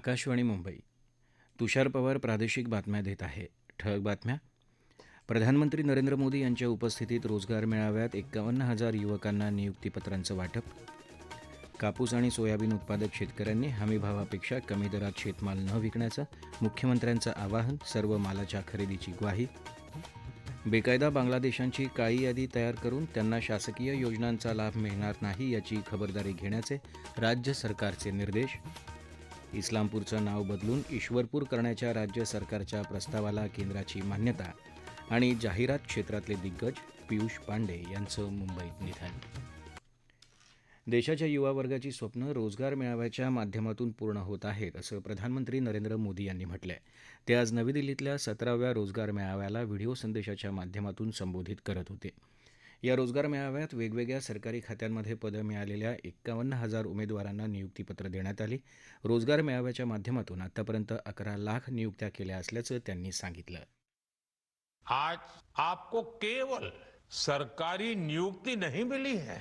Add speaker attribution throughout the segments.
Speaker 1: आकाशवाणी मुंबई तुषार पवार प्रादेशिक बातम्या देत आहे ठळक बातम्या प्रधानमंत्री नरेंद्र मोदी यांच्या उपस्थितीत रोजगार मेळाव्यात एक्कावन्न हजार युवकांना नियुक्तीपत्रांचं वाटप कापूस आणि सोयाबीन उत्पादक शेतकऱ्यांनी हमीभावापेक्षा कमी दरात शेतमाल न विकण्याचं मुख्यमंत्र्यांचं आवाहन सर्व मालाच्या खरेदीची ग्वाही बेकायदा बांगलादेशांची काळी यादी तयार करून त्यांना शासकीय योजनांचा लाभ मिळणार नाही याची खबरदारी घेण्याचे राज्य सरकारचे निर्देश इस्लामपूरचं नाव बदलून ईश्वरपूर करण्याच्या राज्य सरकारच्या प्रस्तावाला केंद्राची मान्यता आणि जाहिरात क्षेत्रातले दिग्गज पियुष पांडे यांचं मुंबईत निधन देशाच्या युवा वर्गाची स्वप्न रोजगार मेळाव्याच्या माध्यमातून पूर्ण होत आहेत असं प्रधानमंत्री नरेंद्र मोदी यांनी म्हटलं आहे ते आज नवी दिल्लीतल्या सतराव्या रोजगार मेळाव्याला व्हिडिओ संदेशाच्या माध्यमातून संबोधित करत होते या रोजगार मेळाव्यात वेगवेगळ्या सरकारी खात्यांमध्ये पद मिळालेल्या एक्कावन्न हजार उमेदवारांना नियुक्तीपत्र देण्यात आली रोजगार मेळाव्याच्या माध्यमातून आतापर्यंत अकरा लाख नियुक्त्या केल्या असल्याचं त्यांनी सांगितलं
Speaker 2: आज आपको केवल सरकारी नियुक्ती नहीं मिली है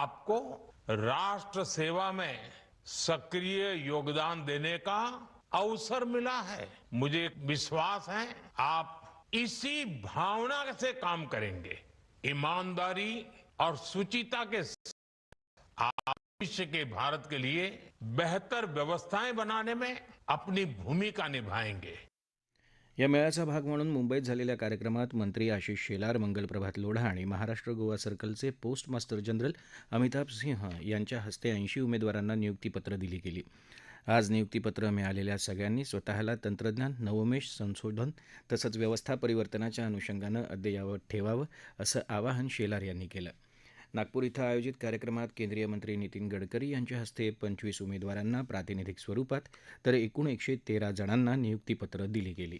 Speaker 2: आपको राष्ट्र सेवा में सक्रिय योगदान देने का अवसर मिला है मुझे विश्वास है आप इसी भावना से काम करेंगे ईमानदारी और सुचिता के भविष्य के भारत के लिए बेहतर व्यवस्थाएं बनाने में अपनी भूमिका निभाएंगे
Speaker 1: या मेळ्याचा भाग म्हणून मुंबईत झालेल्या कार्यक्रमात मंत्री आशिष शेलार मंगलप्रभात लोढा आणि Maharashtra Goa सर्कलचे post master general Amitabh सिंह यांच्या हस्ते ऐंशी उमेदवारांना नियुक्तीपत्र दिली गेली आज नियुक्तीपत्र मिळालेल्या सगळ्यांनी स्वतःला तंत्रज्ञान नवोमेष संशोधन तसंच व्यवस्था परिवर्तनाच्या अनुषंगानं अद्ययावत ठेवावं असं आवाहन शेलार यांनी केलं नागपूर इथं आयोजित कार्यक्रमात केंद्रीय मंत्री नितीन गडकरी यांच्या हस्ते पंचवीस उमेदवारांना प्रातिनिधिक स्वरूपात तर एकूण एकशे तेरा जणांना नियुक्तीपत्र दिली गेली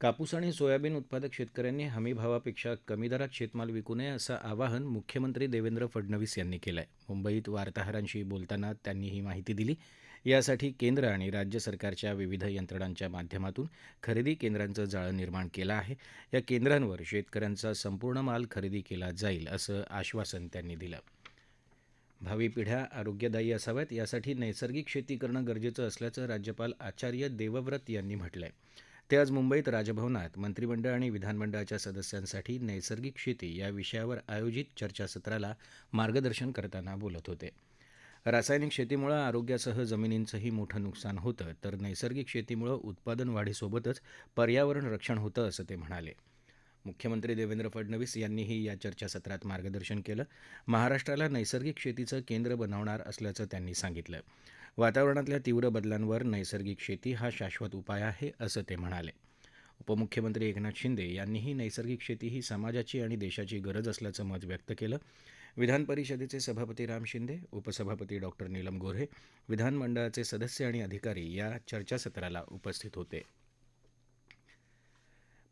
Speaker 1: कापूस आणि सोयाबीन उत्पादक शेतकऱ्यांनी हमीभावापेक्षा कमी दरात शेतमाल विकू नये असं आवाहन मुख्यमंत्री देवेंद्र फडणवीस यांनी केलं आहे मुंबईत वार्ताहरांशी बोलताना त्यांनी ही माहिती दिली यासाठी केंद्र आणि राज्य सरकारच्या विविध यंत्रणांच्या माध्यमातून खरेदी केंद्रांचं जाळं निर्माण केलं आहे या केंद्रांवर शेतकऱ्यांचा संपूर्ण माल खरेदी केला जाईल असं आश्वासन त्यांनी दिलं भावी पिढ्या आरोग्यदायी असाव्यात यासाठी नैसर्गिक शेती करणं गरजेचं असल्याचं राज्यपाल आचार्य देवव्रत यांनी म्हटलंय ते आज मुंबईत राजभवनात मंत्रिमंडळ आणि विधानमंडळाच्या सदस्यांसाठी नैसर्गिक शेती या विषयावर आयोजित चर्चासत्राला मार्गदर्शन करताना बोलत होते रासायनिक शेतीमुळे आरोग्यासह जमिनींचंही मोठं नुकसान होतं तर नैसर्गिक शेतीमुळे उत्पादन वाढीसोबतच पर्यावरण रक्षण होतं असं ते म्हणाले मुख्यमंत्री देवेंद्र फडणवीस यांनीही या चर्चासत्रात मार्गदर्शन केलं महाराष्ट्राला नैसर्गिक शेतीचं केंद्र बनवणार असल्याचं त्यांनी सांगितलं वातावरणातल्या तीव्र बदलांवर नैसर्गिक शेती हा शाश्वत उपाय आहे असं ते म्हणाले उपमुख्यमंत्री एकनाथ शिंदे यांनीही नैसर्गिक शेती ही समाजाची आणि देशाची गरज असल्याचं मत व्यक्त केलं विधान परिषदेचे सभापती राम शिंदे उपसभापती डॉक्टर नीलम गोऱ्हे विधानमंडळाचे सदस्य आणि अधिकारी या चर्चासत्राला उपस्थित होते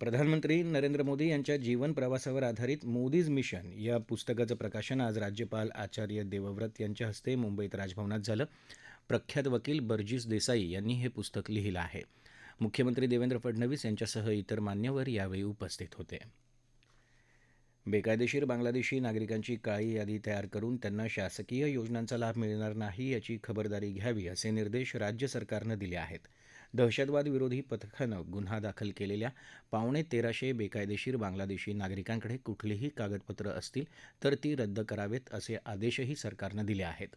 Speaker 1: प्रधानमंत्री नरेंद्र मोदी यांच्या जीवन प्रवासावर आधारित मोदीज मिशन या पुस्तकाचं प्रकाशन आज राज्यपाल आचार्य देवव्रत यांच्या हस्ते मुंबईत राजभवनात झालं प्रख्यात वकील बर्जीस देसाई यांनी हे पुस्तक लिहिलं आहे मुख्यमंत्री देवेंद्र फडणवीस यांच्यासह इतर मान्यवर यावेळी उपस्थित होते बेकायदेशीर बांगलादेशी नागरिकांची काळी यादी तयार करून त्यांना शासकीय योजनांचा लाभ मिळणार नाही याची खबरदारी घ्यावी असे निर्देश राज्य सरकारनं दिले आहेत दहशतवाद विरोधी पथकानं गुन्हा दाखल केलेल्या पावणे तेराशे बेकायदेशीर बांगलादेशी नागरिकांकडे कुठलीही कागदपत्रं असतील तर ती रद्द करावेत असे आदेशही सरकारनं दिले आहेत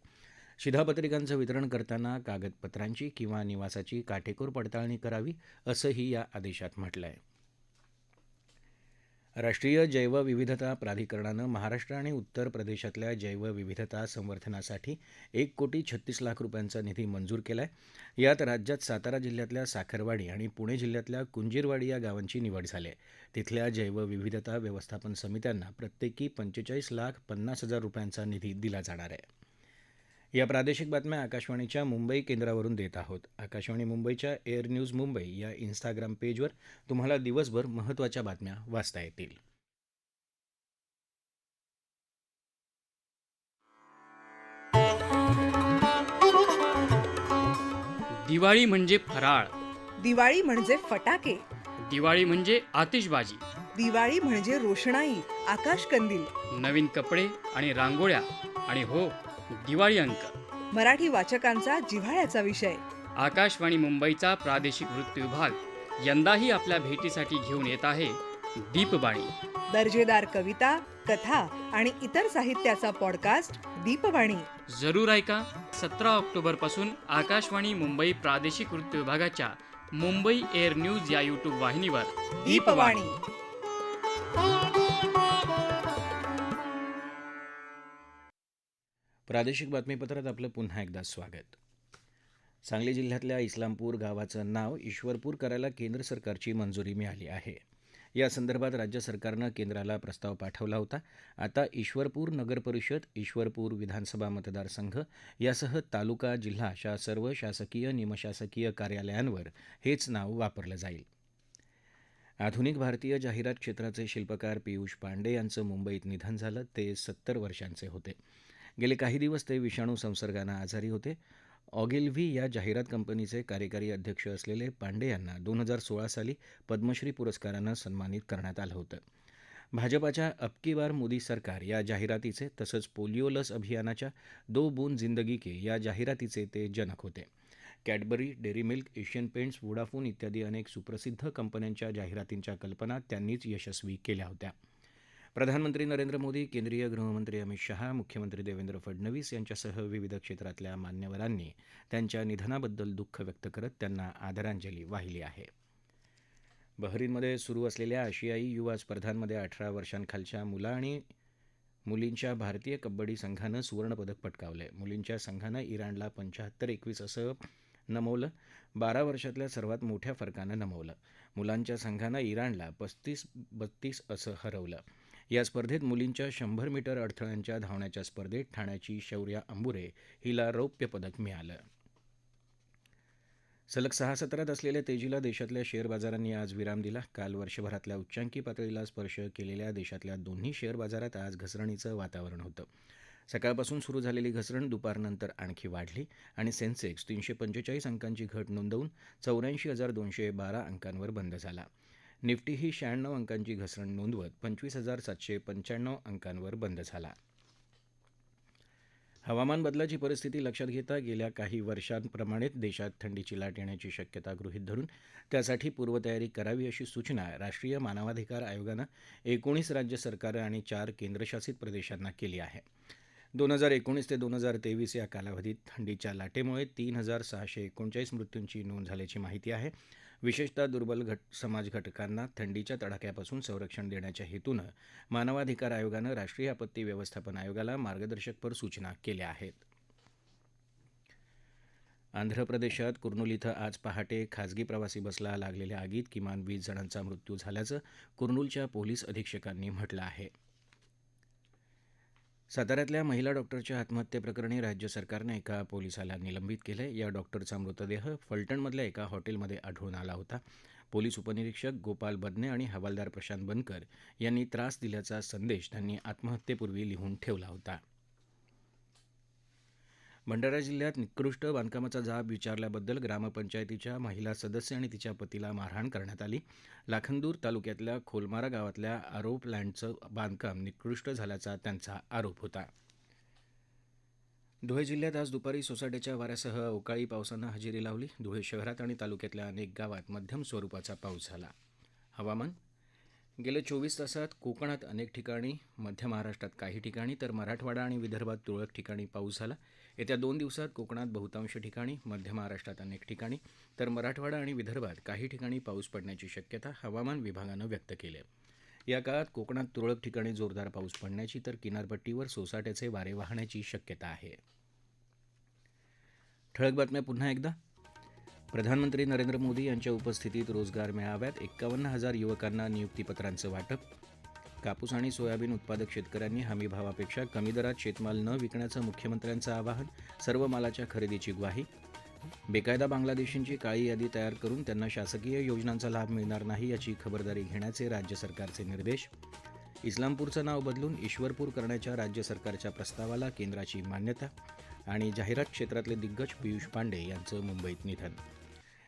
Speaker 1: शिधापत्रिकांचं वितरण करताना कागदपत्रांची किंवा निवासाची काटेकोर पडताळणी करावी असंही या आदेशात म्हटलं आहे राष्ट्रीय जैवविविधता प्राधिकरणानं महाराष्ट्र आणि उत्तर प्रदेशातल्या जैवविविधता संवर्धनासाठी एक कोटी छत्तीस लाख रुपयांचा निधी मंजूर केला आहे यात राज्यात सातारा जिल्ह्यातल्या साखरवाडी आणि पुणे जिल्ह्यातल्या कुंजीरवाडी या गावांची निवड झाली आहे तिथल्या जैवविविधता व्यवस्थापन समित्यांना प्रत्येकी पंचेचाळीस लाख पन्नास हजार रुपयांचा निधी दिला जाणार आहे या प्रादेशिक बातम्या आकाशवाणीच्या मुंबई केंद्रावरून देत आहोत आकाशवाणी मुंबईच्या एअर न्यूज मुंबई या इन्स्टाग्राम पेजवर तुम्हाला दिवसभर महत्त्वाच्या बातम्या वाचता येतील
Speaker 3: दिवाळी म्हणजे फराळ
Speaker 4: दिवाळी म्हणजे फटाके
Speaker 3: दिवाळी म्हणजे आतिषबाजी
Speaker 4: दिवाळी म्हणजे रोषणाई आकाश कंदील
Speaker 3: नवीन कपडे आणि रांगोळ्या आणि हो दिवाळी अंक
Speaker 4: मराठी वाचकांचा जिव्हाळ्याचा विषय
Speaker 3: आकाशवाणी मुंबईचा प्रादेशिक वृत्त विभाग यंदाही आपल्या भेटीसाठी घेऊन येत आहे दीपवाणी
Speaker 4: दर्जेदार कविता कथा आणि इतर साहित्याचा पॉडकास्ट दीपवाणी
Speaker 3: जरूर ऐका सतरा ऑक्टोबर पासून आकाशवाणी मुंबई प्रादेशिक वृत्त विभागाच्या मुंबई एअर न्यूज या युट्यूब वाहिनीवर दीपवाणी
Speaker 1: प्रादेशिक बातमीपत्रात आपलं पुन्हा एकदा स्वागत सांगली जिल्ह्यातल्या इस्लामपूर गावाचं नाव ईश्वरपूर करायला केंद्र सरकारची मंजुरी मिळाली आहे या संदर्भात राज्य सरकारनं केंद्राला प्रस्ताव पाठवला होता आता ईश्वरपूर नगरपरिषद ईश्वरपूर विधानसभा मतदारसंघ यासह तालुका जिल्हा अशा सर्व शासकीय निमशासकीय कार्यालयांवर हेच नाव वापरलं जाईल आधुनिक भारतीय जाहिरात क्षेत्राचे शिल्पकार पियुष पांडे यांचं मुंबईत निधन झालं ते सत्तर वर्षांचे होते गेले काही दिवस ते विषाणू संसर्गानं आजारी होते ऑगिल्व्ही या जाहिरात कंपनीचे कार्यकारी अध्यक्ष असलेले पांडे यांना दोन हजार सोळा साली पद्मश्री पुरस्कारानं सन्मानित करण्यात आलं होतं भाजपाच्या अबकीवार बार मोदी सरकार या जाहिरातीचे तसंच पोलिओ लस अभियानाच्या दो बून जिंदगी के या जाहिरातीचे ते जनक होते Cadbury Dairy Milk Asian Paints Vodafone इत्यादी अनेक सुप्रसिद्ध कंपन्यांच्या जाहिरातींच्या कल्पना त्यांनीच यशस्वी केल्या होत्या प्रधानमंत्री नरेंद्र मोदी केंद्रीय गृहमंत्री अमित शहा मुख्यमंत्री देवेंद्र फडणवीस यांच्यासह विविध क्षेत्रातल्या मान्यवरांनी त्यांच्या निधनाबद्दल दुःख व्यक्त करत त्यांना आदरांजली वाहिली आहे बहरीनमध्ये सुरू असलेल्या आशियाई युवा स्पर्धांमध्ये अठरा वर्षांखालच्या मुलं आणि मुलींच्या भारतीय कबड्डी संघानं सुवर्णपदक पटकावलं मुलींच्या संघानं इराणला पंच्याहत्तर एकवीस असं नमवलं बारा वर्षातल्या सर्वात मोठ्या फरकानं नमवलं मुलांच्या संघानं इराणला पस्तीस बत्तीस असं हरवलं या स्पर्धेत मुलींच्या शंभर मीटर अडथळ्यांच्या धावण्याच्या स्पर्धेत ठाण्याची शौर्या अंबुरे हिला रौप्य पदक मिळालं सलग सहा सत्रात असलेल्या तेजीला देशातल्या शेअर बाजारांनी आज विराम दिला काल वर्षभरातल्या उच्चांकी पातळीला स्पर्श केलेल्या देशातल्या दोन्ही शेअर बाजारात आज घसरणीचं वातावरण होतं सकाळपासून सुरू झालेली घसरण दुपारनंतर आणखी वाढली आणि सेन्सेक्स तीनशे पंचेचाळीस अंकांची घट नोंदवून चौऱ्याऐंशी हजार दोनशे बारा अंकांवर बंद झाला निफ्टीही शहाण्णव अंकांची घसरण नोंदवत पंचवीस हजार सातशे पंच्याण्णव अंकांवर बंद झाला हवामान बदलाची परिस्थिती लक्षात घेता गेल्या काही वर्षांप्रमाणेच देशात थंडीची लाट येण्याची शक्यता गृहीत धरून त्यासाठी पूर्वतयारी करावी अशी सूचना राष्ट्रीय मानवाधिकार आयोगानं एकोणीस राज्य सरकारं आणि चार केंद्रशासित प्रदेशांना केली आहे दोन हजार एकोणीस ते दोन हजार तेवीस या कालावधीत थंडीच्या लाटेमुळे तीन हजार सहाशे एकोणचाळीस मृत्यूंची नोंद झाल्याची माहिती आहे विशेषतः दुर्बल घट समाज घटकांना थंडीच्या तडाख्यापासून संरक्षण देण्याच्या हेतूनं मानवाधिकार आयोगानं राष्ट्रीय आपत्ती व्यवस्थापन आयोगाला मार्गदर्शकपर सूचना केल्या आहेत आंध्र प्रदेशात कुर्नूल इथं आज पहाटे खाजगी प्रवासी बसला लागलेल्या आगीत किमान वीस जणांचा मृत्यू झाल्याचं कुर्नूलच्या पोलीस अधीक्षकांनी म्हटलं आहे साताऱ्यातल्या महिला डॉक्टरच्या आत्महत्येप्रकरणी राज्य सरकारनं एका पोलिसाला निलंबित केलं आहे या डॉक्टरचा मृतदेह फलटणमधल्या एका हॉटेलमध्ये आढळून आला होता पोलीस उपनिरीक्षक गोपाल बदने आणि हवालदार प्रशांत बनकर यांनी त्रास दिल्याचा संदेश त्यांनी आत्महत्येपूर्वी लिहून ठेवला होता भंडारा जिल्ह्यात निकृष्ट बांधकामाचा जाब विचारल्याबद्दल ग्रामपंचायतीच्या महिला सदस्य आणि तिच्या पतीला मारहाण करण्यात आली लाखंदूर तालुक्यातल्या खोलमारा गावातल्या आरोप लँडचं बांधकाम निकृष्ट झाल्याचा त्यांचा आरोप होता धुळे जिल्ह्यात आज दुपारी सोसाट्याच्या वाऱ्यासह अवकाळी पावसानं हजेरी लावली धुळे शहरात आणि तालुक्यातल्या अनेक गावात मध्यम स्वरूपाचा पाऊस झाला हवामान गेल्या चोवीस तासात कोकणात अनेक ठिकाणी मध्य महाराष्ट्रात काही ठिकाणी तर मराठवाडा आणि विदर्भात तुरळक ठिकाणी पाऊस झाला येत्या दोन दिवसात कोकणात बहुतांश ठिकाणी मध्य महाराष्ट्रात अनेक ठिकाणी तर मराठवाडा आणि विदर्भात काही ठिकाणी पाऊस पडण्याची शक्यता हवामान विभागानं व्यक्त केली आहे या काळात कोकणात तुरळक ठिकाणी जोरदार पाऊस पडण्याची तर किनारपट्टीवर सोसाट्याचे वारे वाहण्याची शक्यता आहे ठळक बातम्या पुन्हा एकदा प्रधानमंत्री नरेंद्र मोदी यांच्या उपस्थितीत रोजगार मेळाव्यात एक्कावन्न हजार युवकांना नियुक्तीपत्रांचं वाटप कापूस आणि सोयाबीन उत्पादक शेतकऱ्यांनी हमी भावापेक्षा कमी दरात शेतमाल न विकण्याचं मुख्यमंत्र्यांचं आवाहन सर्व मालाच्या खरेदीची ग्वाही बेकायदा बांगलादेशींची काळी यादी तयार करून त्यांना शासकीय योजनांचा लाभ मिळणार नाही याची खबरदारी घेण्याचे राज्य सरकारचे निर्देश इस्लामपूरचं नाव बदलून ईश्वरपूर करण्याच्या राज्य सरकारच्या प्रस्तावाला केंद्राची मान्यता आणि जाहिरात क्षेत्रातले दिग्गज पियुष पांडे यांचं मुंबईत निधन